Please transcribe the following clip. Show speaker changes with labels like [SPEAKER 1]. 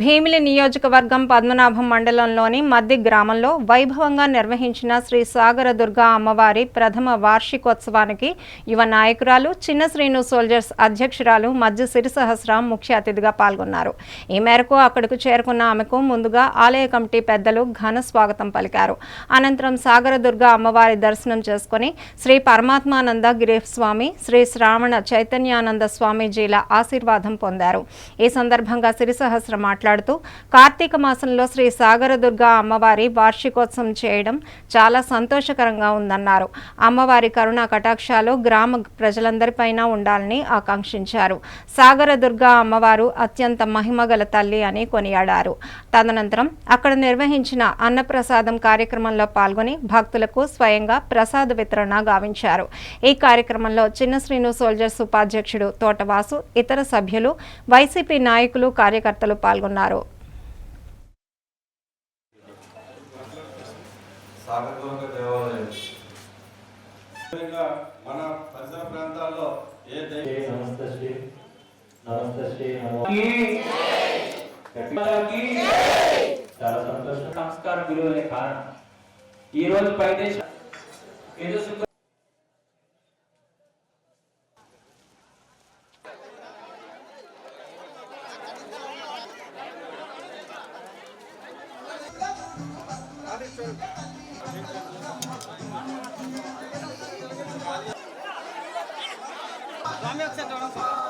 [SPEAKER 1] భీమిలి నియోజకవర్గం పద్మనాభం మండలంలోని మద్ది గ్రామంలో వైభవంగా నిర్వహించిన శ్రీ సాగర దుర్గా అమ్మవారి ప్రథమ వార్షికోత్సవానికి యువ నాయకురాలు చిన్న శ్రీను సోల్జర్స్ అధ్యక్షురాలు మధ్య సిరిసహస్రం ముఖ్య అతిథిగా పాల్గొన్నారు. ఈ మేరకు అక్కడకు చేరుకున్న ఆమెకు ముందుగా ఆలయ కమిటీ పెద్దలు ఘన స్వాగతం పలికారు. అనంతరం సాగర దుర్గా అమ్మవారి దర్శనం చేసుకుని శ్రీ పరమాత్మానంద గిరిస్వామి శ్రీ శ్రావణ చైతన్యానంద స్వామీజీల ఆశీర్వాదం పొందారు. ఈ సందర్భంగా సిరిసహస్ర మాట్లాడుతూ కార్తీక మాసంలో శ్రీ సాగరదుర్గ అమ్మవారి వార్షికోత్సవం చేయడం చాలా సంతోషకరంగా ఉందన్నారు. అమ్మవారి కరుణా కటాక్షాలు గ్రామ ప్రజలందరిపైన ఉండాలని ఆకాంక్షించారు. సాగరదుర్గ అమ్మవారు అత్యంత మహిమగల తల్లి అని కొనియాడారు. తదనంతరం అక్కడ నిర్వహించిన అన్నప్రసాదం కార్యక్రమంలో పాల్గొని భక్తులకు స్వయంగా ప్రసాద వితరణ గావించారు. ఈ కార్యక్రమంలో చిన్న శ్రీను సోల్జర్స్ ఉపాధ్యక్షుడు తోటవాసు ఇతర సభ్యులు వైసీపీ నాయకులు కార్యకర్తలు పాల్గొన్నారు.
[SPEAKER 2] సాగరదుర్గ దేవాలయం. విధంగా మన పరిసర ప్రాంతాల్లో ఏ దైవ
[SPEAKER 3] శ్రీ నమస్తే శ్రీ నమస్తే శ్రీ నమో
[SPEAKER 4] మనకి
[SPEAKER 3] చాలా సంతోషం.
[SPEAKER 4] సంస్కారం విలువలే కారణం. ఈ రోజు పైదేశ ఏదో సుఖ
[SPEAKER 5] స్వామి ఒకసారి చూడండి